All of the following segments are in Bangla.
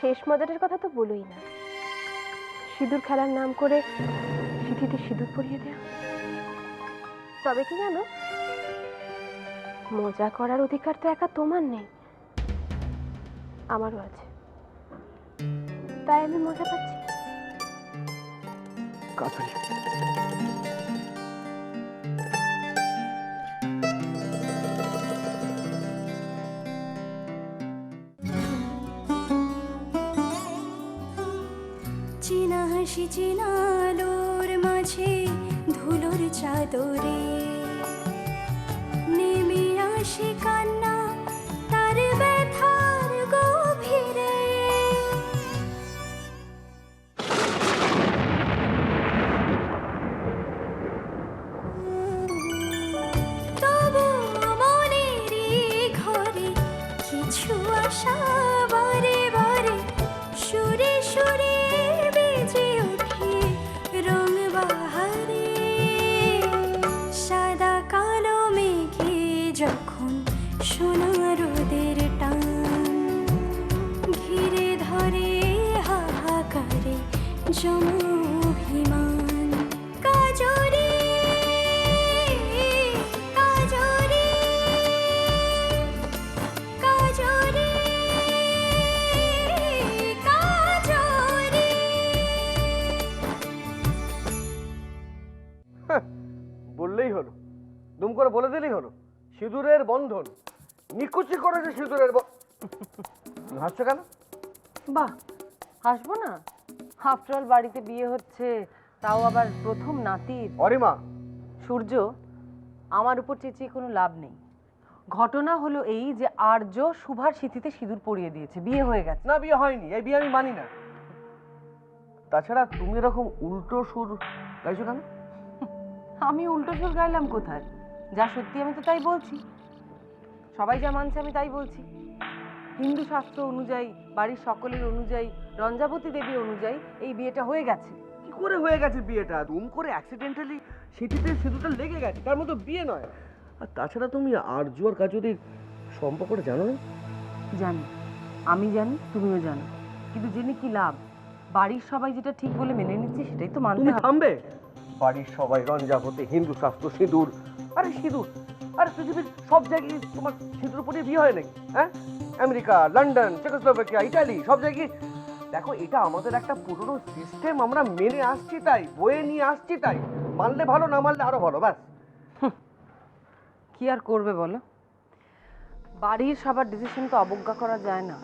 শেষ মজাটার কথা তো বলোই না। সিঁদুর খেলার নাম করে সিঁথিতে সিঁদুর পরিয়ে দেওয়া তবে কি জানো? মজা করার অধিকার তো একা তোমার নেই। আমারও আছে। তাই আমি মজা পাচ্ছি। হাসি চিনা মাঝে ধুলোর চাদরে নেমে আসে কান্না সিঁদুরের বন্ধন। নিকুচি করে যে সিঁদুরের হাসছো কেন? বাহ হাসবো না। আফটার বাড়িতে বিয়ে হচ্ছে তাও আবার প্রথম নাতির। অরিমা। সূর্য আমার উপর চেঁচিয়ে কোনো লাভ নেই। ঘটনা হলো এই যে আর্য সুভার সিথিতে সিঁদুর পরিয়ে দিয়েছে বিয়ে হয়ে গেছে। না বিয়ে হয়নি এই বিয়ে আমি মানি না। তাছাড়া তুমি এরকম উল্টো সুর গাইছো কেন? আমি উল্টো সুর গাইলাম কোথায়? যা সত্যি আমি তো তাই বলছি। সবাই যা মানছে আমি তাই বলছি। হিন্দু শাস্ত্র অনুযায়ী বাড়ির সকলের অনুযায়ী রঞ্জাবতী দেবী অনুযায়ী এই বিয়েটা হয়ে গেছে। কি করে হয়ে গেছে বিয়েটা? দুম করে অ্যাক্সিডেন্টালি সেটিতে সিঁদুরটা লেগে গেছে তার মতো বিয়ে নয়। আর তাছাড়া তুমি আরজু আর কাজুরির সম্পর্কটা জানো না? জানি। আমি জানি তুমিও জানো। কিন্তু জেনে কি লাভ? বাড়ির সবাই যেটা ঠিক বলে মেনে নিচ্ছে সেটাই তো মানতে হবে। থামবে? বাড়ির সবাই রঞ্জাবতে হিন্দু শাস্ত্র সিঁদুর আরে সিঁদুর। আরে পৃথিবীর সব জায়গায় তোমার সিঁদুর পরে বিয়ে হয় নাকি? হ্যাঁ? আমেরিকা লন্ডন চেকোস্লোভাকিয়া ইটালি সব জায়গায় দেখো এটা আমাদের একটা পুরনো সিস্টেম আমরা মেনে আসছি তাই বয়ে নিয়ে আসছি তাই। মানলে ভালো না মানলে আরও ভালো ব্যাস। কি আর করবে বলো? বাড়ির সবার ডিসিশন তো অবজ্ঞা করা যায় না।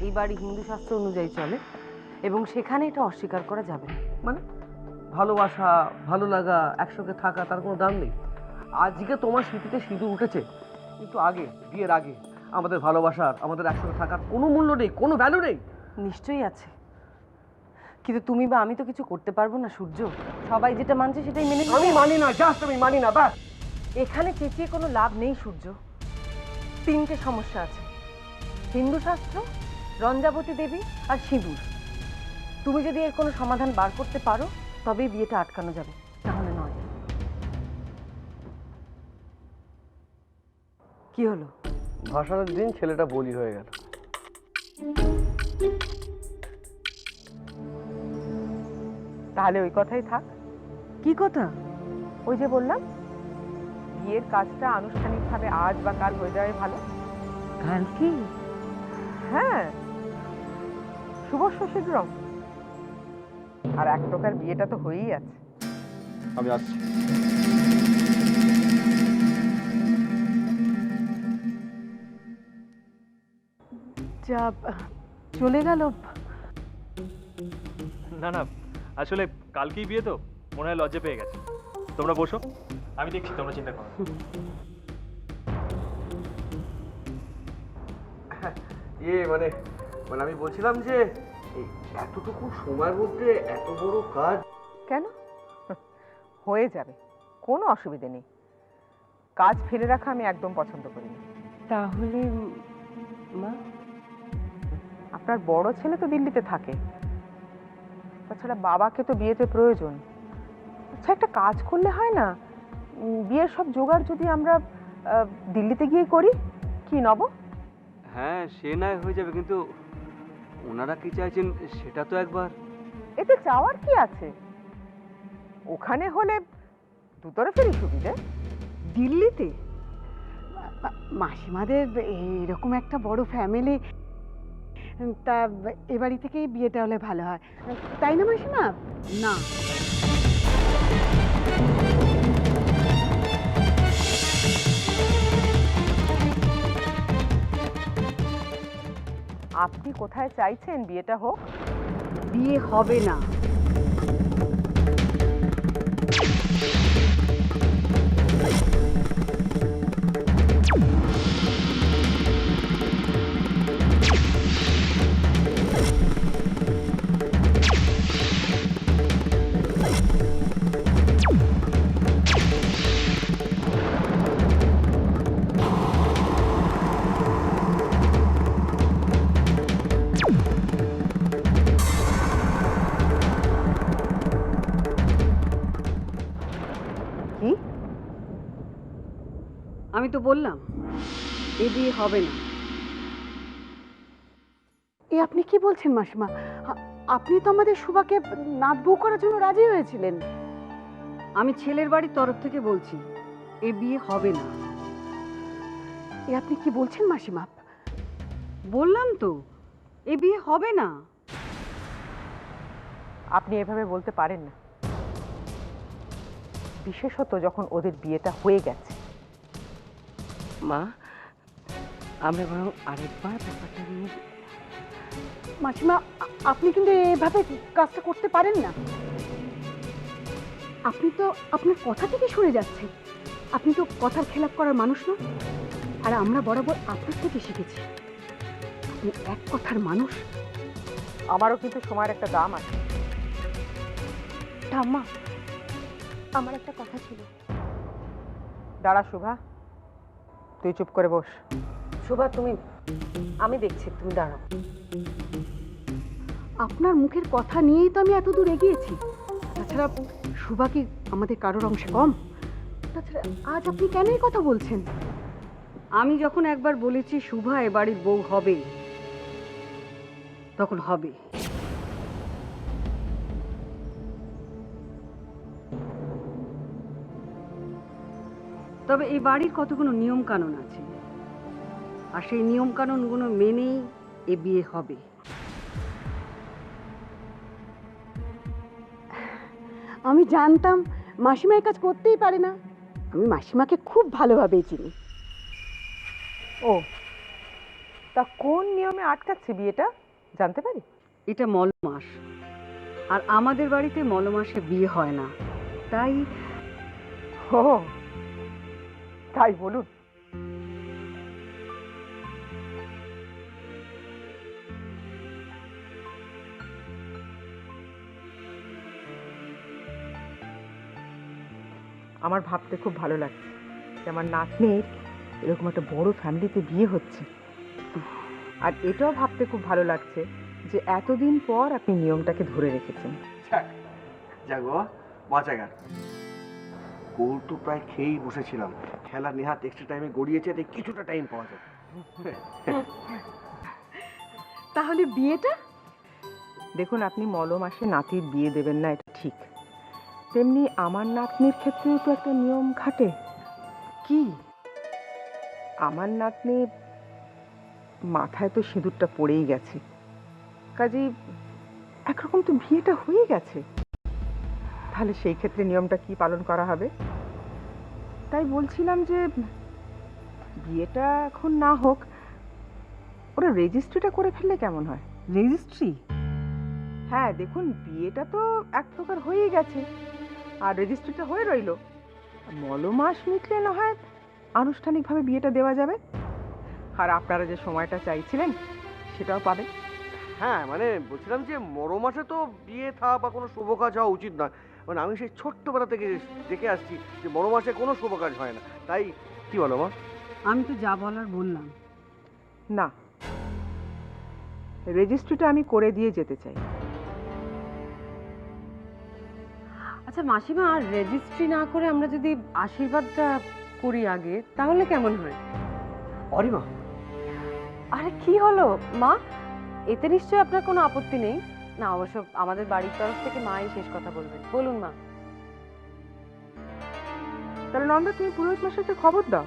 এই বাড়ি হিন্দু শাস্ত্র অনুযায়ী চলে এবং সেখানে এটা অস্বীকার করা যাবে না। মানে? ভালোবাসা ভালো লাগা একসঙ্গে থাকা তার কোনো দাম নেই। আজকে তোমার স্মৃতিতে সিঁদুর উঠেছে। কিন্তু আগে বিয়ের আগে আমাদের ভালোবাসার আমাদের একসঙ্গে থাকার কোনো মূল্য নেই কোনো ভ্যালু নেই। নিশ্চয়ই আছে। কিন্তু তুমি বা আমি তো কিছু করতে পারব না সূর্য। সবাই যেটা মানছে সেটাই মেনে আমি মানি না জাস্ট আমি মানি না ব্যাস। এখানে চেঁচিয়ে কোনো লাভ নেই সূর্য। তিনটে সমস্যা আছে। হিন্দু শাস্ত্র রঞ্জাবতী দেবী আর সিঁদুর। তুমি যদি এর কোনো সমাধান বার করতে পারো তবেই বিয়েটা আটকানো যাবে। তাহলে নয়। কি হলো? ভাসানের দিন ছেলেটা বলি হয়ে গেল। তাহলে ওই কথাই থাক। কি কথা? ওই যে বললাম বিয়ের কাজটা আনুষ্ঠানিকভাবে আজ বা কাল হয়ে যাবে ভালো। কাল কি? হ্যাঁ। শুভ ষষ্ঠীগ্রম আর এক প্রকার বিয়েটা তো হয়েই আছে। আমি আসছি। যা চলে গেল। না না আসলে কালকেই বিয়ে তো মনে হয় লজ্জা পেয়ে গেছে। তোমরা বসো আমি দেখছি তোমরা চিন্তা করো না। ইয়ে মানে মানে আমি বলছিলাম যে এতটুকু সময়ের মধ্যে এত বড় কাজ? কেন? হয়ে যাবে কোনো অসুবিধে নেই। কাজ ফেলে রাখা আমি একদম পছন্দ করি না তাহলে মা? আপনার বড় ছেলে তো দিল্লিতে থাকে। তাছাড়া বাবাকে তো বিয়েতে প্রয়োজন। আচ্ছা একটা কাজ করলে হয় না? বিয়ের সব জোগাড় যদি আমরা দিল্লিতে গিয়ে করি কি নব? হ্যাঁ সে নয় হয়ে যাবে কিন্তু ওনারা কি চাইছেন সেটা তো একবার। এতে চাওয়ার কি আছে? ওখানে হলে দুতরফেরই সুবিধে। দিল্লিতে? মাসিমাদের এরকম একটা বড় ফ্যামিলি, তা এ বাড়ি থেকেই বিয়েটা হলে ভালো হয়। তাই না মাসিমা? না। আপনি কোথায় চাইছেন? বিয়েটা হোক? বিয়ে হবে না। আমি তো বললাম এ বিয়ে হবে না। এ আপনি কি বলছেন মাসিমা? আপনি তো আমাদের সুভাকে নাত বউ করার জন্য রাজি হয়েছিলেন। আমি ছেলের বাড়ির তরফ থেকে বলছি এ বিয়ে হবে না। এ আপনি কি বলছেন মাসিমা? বললাম তো এ বিয়ে হবে না। আপনি এভাবে বলতে পারেন না। বিশেষত যখন ওদের বিয়েটা হয়ে গেছে। মা আমরা বরং আরেকবার ব্যাপারটা নিয়ে মাসিমা আপনি কিন্তু এভাবে কাজটা করতে পারেন না। আপনি তো আপনার কথা থেকে সরে যাচ্ছেন। আপনি তো কথার খেলাপ করার মানুষ নন। আর আমরা বরাবর আপনার থেকে শিখেছি। আপনি এক কথার মানুষ। আমারও কিন্তু সময়ের একটা দাম আছে। ঠাম্মা আমার একটা কথা ছিল। দাঁড়া শুভা। তুই চুপ করে বস। শোভা তুমি আমি দেখছি তুমি দাঁড়াও। আপনার মুখের কথা নিয়েই তো আমি এত দূর এগিয়েছি। তাছাড়া সুভা কি আমাদের কারোর অংশে কম? তাছাড়া আজ আপনি কেন এই কথা বলছেন? আমি যখন একবার বলেছি শুভা এ বাড়ির বউ হবে। তখন হবে। তবে এই বাড়ির কতগুলো নিয়ম কানুন আছে? আর সেই নিয়ম কানুনগুলো মেনেই এ বিয়ে হবে। আমি জানতাম মাসিমা এই কাজ করতেই পারে না। আমি মাসিমাকে খুব ভালোভাবেই চিনি। ও তা কোন নিয়মে আটকাচ্ছে বিয়েটা? জানতে পারি? এটা মলমাস। আর আমাদের বাড়িতে মলমাসে বিয়ে হয় না। তাই ও তাই বলুন। আমার ভাবতে খুব ভালো লাগছে যে আমার নাতনির এরকম একটা বড় ফ্যামিলিতে বিয়ে হচ্ছে। আর এটাও ভাবতে খুব ভালো লাগছে যে এতদিন পর আপনি নিয়মটাকে ধরে রেখেছেন। যাক বাঁচা গেল গোল। তো প্রায় খেয়েই বসেছিলাম। খেলা নেহাত এক্সট্রা টাইমে গড়িয়েছে, তাই কিছুটা টাইম পাওয়া যাবে। তাহলে বিয়েটা? দেখুন, আপনি মলম আসে নাতির বিয়ে দেবেন না, এটা ঠিক। তেমনি আমার নাতনির ক্ষেত্রেও তো একটা নিয়ম খাটে কি? আমার নাতনি মাথায় তো সিঁদুরটা পড়েই গেছে। কাজেই একরকম তো বিয়েটা হয়ে গেছে। তাহলে সেই ক্ষেত্রে নিয়মটা কি পালন করা হবে? তাই বলছিলাম যে বিয়েটা এখন না হোক ওরা রেজিস্ট্রিটা করে ফেললে কেমন হয়? রেজিস্ট্রি হ্যাঁ দেখুন বিয়েটা তো এক প্রকার হয়েই গেছে আর রেজিস্ট্রিটা হয়ে রইল। মলমাস মিটলে না হয় আনুষ্ঠানিকভাবে বিয়েটা দেওয়া যাবে। আর আপনারা যে সময়টা চাইছিলেন সেটাও পাবেন। হ্যাঁ মানে বলছিলাম যে মরো মাসে তো বিয়ে থা বা কোনো শুভ কাজ হওয়া উচিত নয়। মানে আমি সেই ছোট্টবেলা থেকে দেখে আসছি যে মরো মাসে কোনো শুভ কাজ হয় না। তাই কি বলো মা? আমি তো যা বলার বললাম। না। রেজিস্ট্রিটা আমি করে দিয়ে যেতে চাই। আচ্ছা মাসিমা আর রেজিস্ট্রি না করে আমরা যদি আশীর্বাদটা করি আগে তাহলে কেমন হয়? অরিমা। আরে কি হলো? মা এতে নিশ্চয়ই আপনার কোনো আপত্তি নেই? না অবশ্য আমাদের বাড়ির তরফ থেকে মাই শেষ কথা বলবেন। বলুন মা। তাহলে নন্দা তুমি পুরোহিত মশাইকে খবর দাও।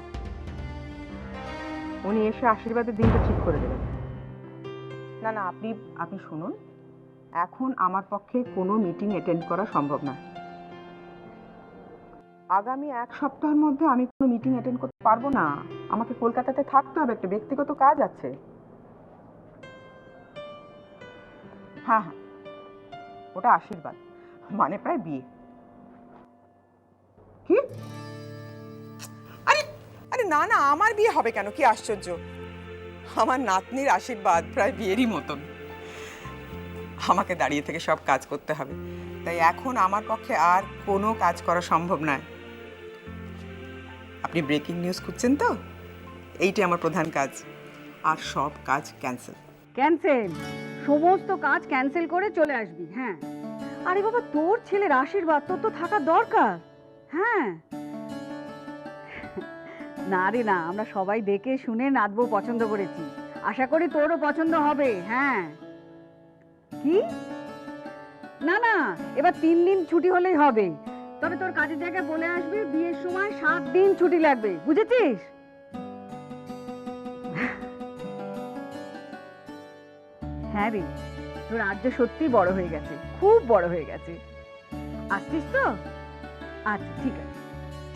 উনি এসে আশীর্বাদের দিনটা ঠিক করে দেবেন। না না আপনি আপনি শুনুন। এখন আমার পক্ষে কোনো মিটিং অ্যাটেন্ড করা সম্ভব না। আগামী এক সপ্তাহের মধ্যে আমি কোনো মিটিং অ্যাটেন্ড করতে পারব না। আমাকে কলকাতাতে থাকতে হবে একটা ব্যক্তিগত কাজ আছে। হ্যাঁ হ্যাঁ। ওটা আশীর্বাদ মানে প্রায় বিয়ে। কি? আরে আরে না না, আমার বিয়ে হবে কেন? কি আশ্চর্য। আমার নাতনির আশীর্বাদ প্রায় বিয়েরই মতন। আমাকে দাঁড়িয়ে থেকে সব কাজ করতে হবে। তাই এখন আমার পক্ষে আর কোনো কাজ করা সম্ভব নয়। আপনি ব্রেকিং নিউজ খুঁজছেন তো? এইটাই আমার প্রধান কাজ। আর সব কাজ ক্যান্সেল ক্যান্সেল সমস্ত কাজ ক্যান্সেল করে চলে আসবি হ্যাঁ। আরে বাবা, তোর ছেলের আশীর্বাদ, তোর তো থাকা দরকার। হ্যাঁ। না রে না, আমরা সবাই দেখে শুনে নাচবো পছন্দ করেছি। আশা করি তোরও পছন্দ হবে হ্যাঁ। কি? না না, এবার তিন দিন ছুটি হলেই হবে। তবে তোর কাজের জায়গায় বলে আসবি, বিয়ের সময় সাত দিন ছুটি লাগবে, বুঝেছিস? হ্যাঁ রে, তোর আর্য সত্যি বড় হয়ে গেছে, খুব বড় হয়ে গেছে। আসছিস তো? আচ্ছা ঠিক আছে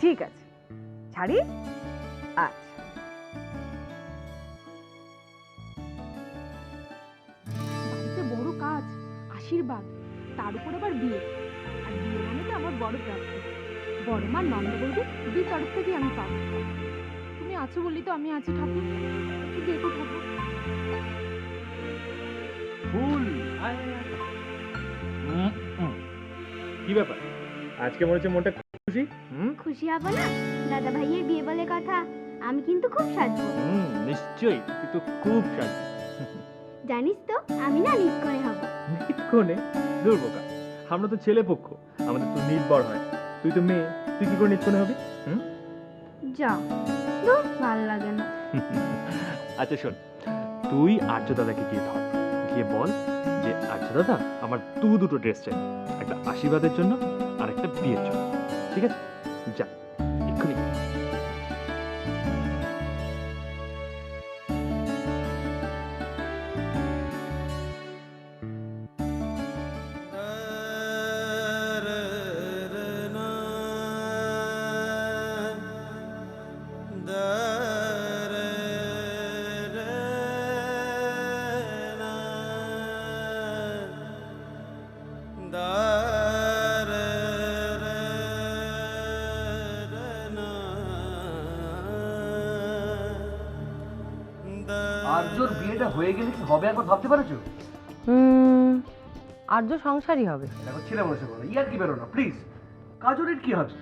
ঠিক আছে। ছাড়ি? আচ্ছা। বড় কাজ, আশীর্বাদ, তার উপর আবার বিয়ে। আর বিয়ে মানে তো আমার বড় প্রাপ্তি। বড় মা নন্দ বলবে দুই তরফ থেকে আমি পাবো। তুমি আছো বললি তো আমি আছি ঠাকুর। দেখো ঠাকুর। ফুল। কি ব্যাপার? আজকে মনে হচ্ছে মনটা খুশি। হুম? খুশি হব না? দাদা ভাইয়ের বিয়ে বলে কথা। আমি কিন্তু খুব সাজবো। হুম নিশ্চয়ই। তুই তো খুব জানিস তো আমি না হব। দুর্বোকা। আমরা তো ছেলে পক্ষ। আমাদের তো নির্ভর হয়। তুই তো মেয়ে। তুই কি করে নিক্ষণে হবি? যা। দূর ভালো লাগে না। আচ্ছা শোন। তুই আর্য দাদাকে গিয়ে ধর। গিয়ে বল যে আচ্ছা দাদা, আমার দু দুটো ড্রেস চাই। একটা আশীর্বাদের জন্য আর একটা বিয়ের জন্য। ঠিক আছে? যা। হয়ে গেলে কি হবে একবার ভাবতে পারছ? হুম আর্য সংসারই হবে। দেখো ছেলে মানুষের কথা ইয়ার কি বেরো না প্লিজ কাজরের কি হবে?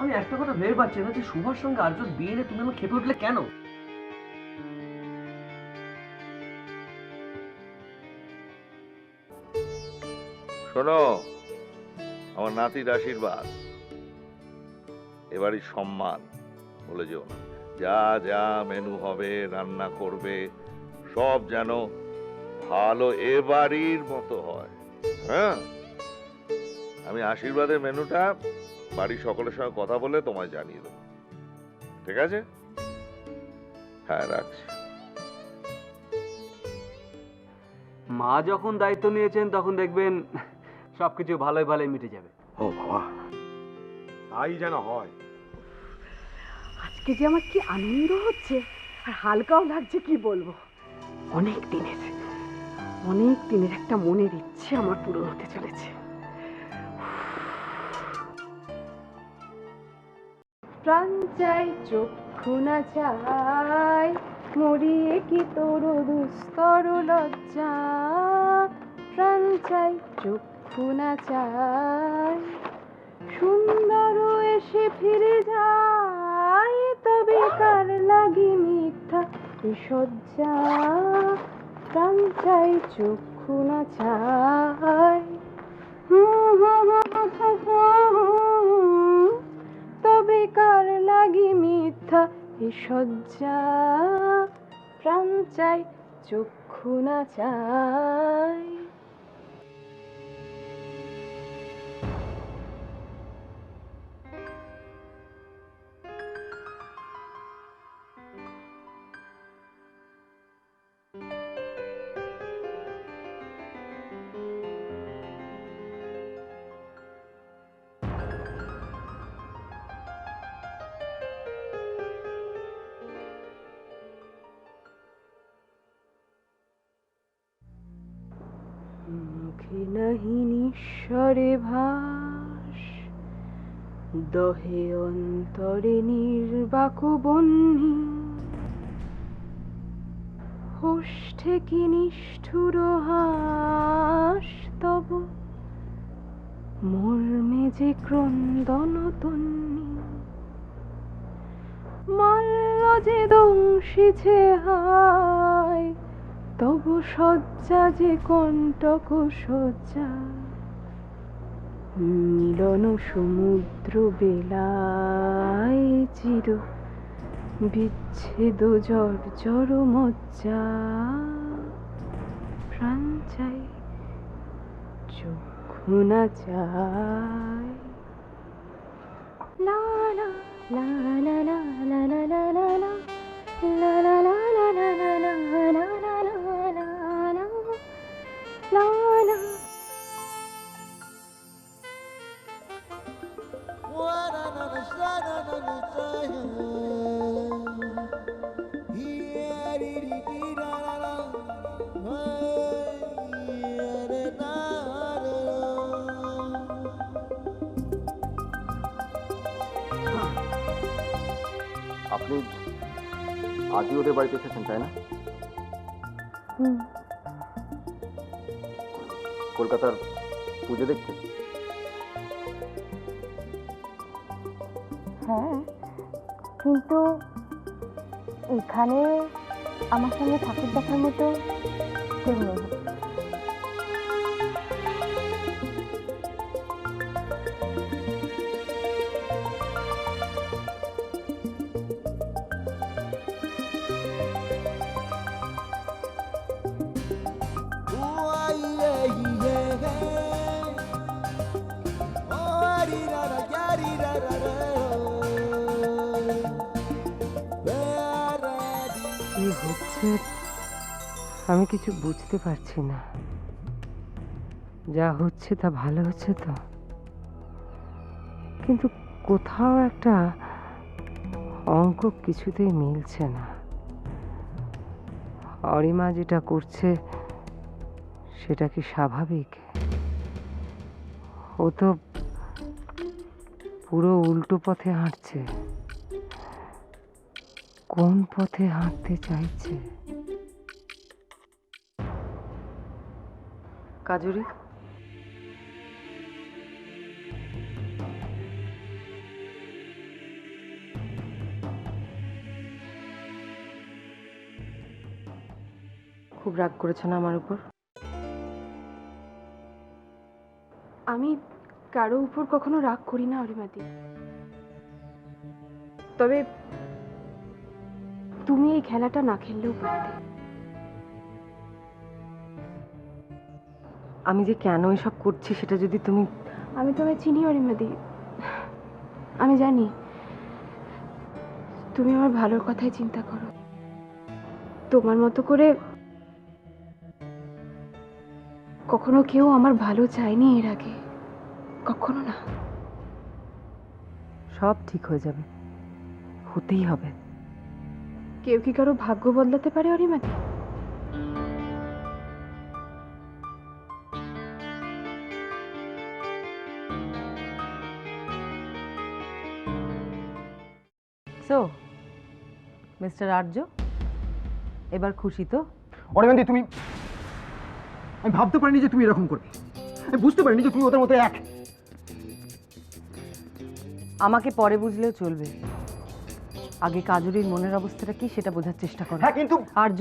আমি একটা কথা ভেবে পাচ্ছি না যে শুভার সঙ্গে আর্যর বিয়ে নিয়ে তুমি আমার খেপে উঠলে কেন? শোনো আমার নাতির আশীর্বাদ। এবারই সম্মান বলে যেও না। যা যা মেনু হবে রান্না করবে সব যেন ভালো এ বাড়ির মতো হয়। হ্যাঁ? আমি আশীর্বাদের মেনুটা বাড়ির সকলের সঙ্গে কথা বলে তোমায় জানিয়ে দেবো। ঠিক আছে? হ্যাঁ রাখছি। মা যখন দায়িত্ব নিয়েছেন তখন দেখবেন সবকিছু ভালোই ভালোই মিটে যাবে। ও বাবা তাই যেন হয়। আজকে যে আমার কি আনন্দ হচ্ছে আর হালকাও লাগছে কি বলব? অনেক দিনের অনেক দিনের একটা মনের ইচ্ছে আমার পূরণ হতে চলেছে। প্রাণ চাই, চক্ষু না চাই, মরিয়ে কি তোর দুস্তর লজ্জা? প্রাণ চাই, চক্ষু না চাই, সুন্দর এসে ফিরে যায়, তবে কার লাগি মিথ্যা? এ শয্যা প্রাণ চাই, চক্ষু না চাই। তবে কার লাগি মিথ্যা এ শয্যা প্রাণ চাই, চক্ষু না চাই। মুখে নাহি নিঃস্বরে ভাস। দহে অন্তরে নির্বাক বন্যী হোষ্ঠে কি নিষ্ঠুর হাস তব? মর্মে যে ক্রন্দন তন্নী। মাল্য যে দংশিছে হায় তবু শয্যা যে কণ্টক শয্যা মিলন সমুদ্র বেলায় চির বিচ্ছেদ জর মজ্জা প্রাণ চাই চক্ষু না চাই লা লা লা লা লা লা লা লা লা লা La la la la la আপনি আজই ওদের বাড়িতে এসেছেন তাই না? কলকাতার পুজো দেখতে? হ্যাঁ কিন্তু এখানে আমার সঙ্গে ঠাকুর দেখার মতো কেউ নেই। আমি কিছু বুঝতে পারছি না। যা হচ্ছে তা ভালো হচ্ছে তো। কিন্তু কোথাও একটা অঙ্ক কিছুতেই মিলছে না। অরিমা যেটা করছে, সেটা কি স্বাভাবিক? ও তো পুরো উল্টো পথে হাঁটছে। কোন পথে হাঁটতে চাইছে? কাজুরি? খুব রাগ করেছে না আমার উপর? আমি কারও উপর কখনো রাগ করি না, অরিমাদি। তবে তুমি এই খেলাটা না খেললেও পারতে। আমি যে কেন এসব করছি সেটা যদি তুমি আমি তোমায় চিনি অরিমাদি আমি জানি। তুমি আমার ভালোর কথাই চিন্তা করো। তোমার মতো করে কখনো কেউ আমার ভালো চায়নি এর আগে। কখনো না। সব ঠিক হয়ে যাবে। হতেই হবে। কেউ কি কারও ভাগ্য বদলাতে পারে অরিমাদি মিস্টার আর্য। এবার খুশি তো? অরবিন্দি তুমি আমি ভাবতে পারিনি যে তুমি এরকম করবে। আমি বুঝতে পারিনি যে তুমি ওদের মতো এক। আমাকে পরে বুঝলেও চলবে। আগে কাজুরির মনের অবস্থাটা কি সেটা বোঝার চেষ্টা করো। হ্যাঁ কিন্তু আর্য।